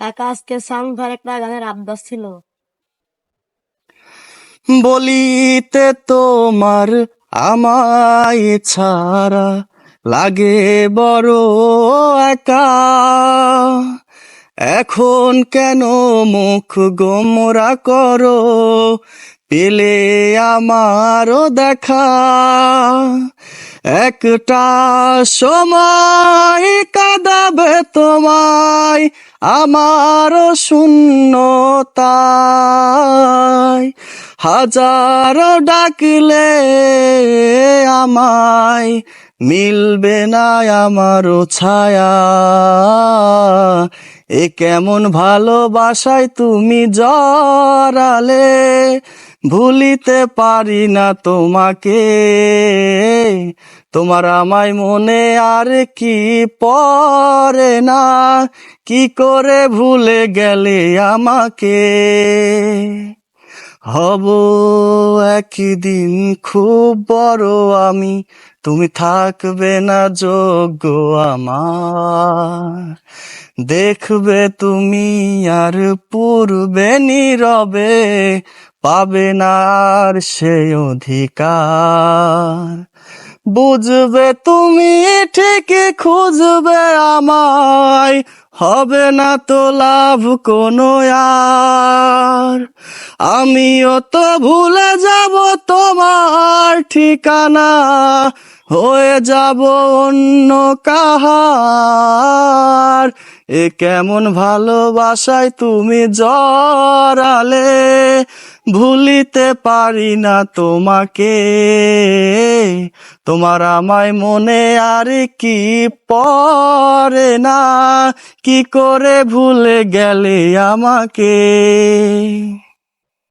কাকা আজকে সাউন্ড ভার একটা গানের ছিল। বলিতে তোমার আমায় ছাড়া লাগে বড় একা। এখন কেন মুখ গোমরা করো? পেলে আমারও দেখা। একটা সময় কাঁদাবে তোমায় আমারও শূন্যতায় হাজার ডাকলে আমায় মিলবে না আমার ছায়া। এ কেমন ভালোবাসায় তুমি জড়ালে, ভুলিতে পারি না তোমাকে। তোমার আমায় মনে আর কি পরে না? কি করে ভুলে গেলে আমাকে? হব একদিন খুব বড় আমি, তুমি থাকবে না যোগ্য আমার। দেখবে তুমি আর পূর্বে নীরবে, পাবে না আর সে অধিকার। বুঝবে তুমি ঠিক খুঁজবে আমায় হবে না তো লাভ কোনো আর। আমিও তো ভুলে যাব তোমার ঠিকানা, হয়ে যাব অন্য কাহার। এ কেমন ভালোবাসায় তুমি জড়ালে, ভুলিতে পারি না তোমাকে। তোমার আমায় মনে আর কি পরে না? কি করে ভুলে গেলে আমাকে?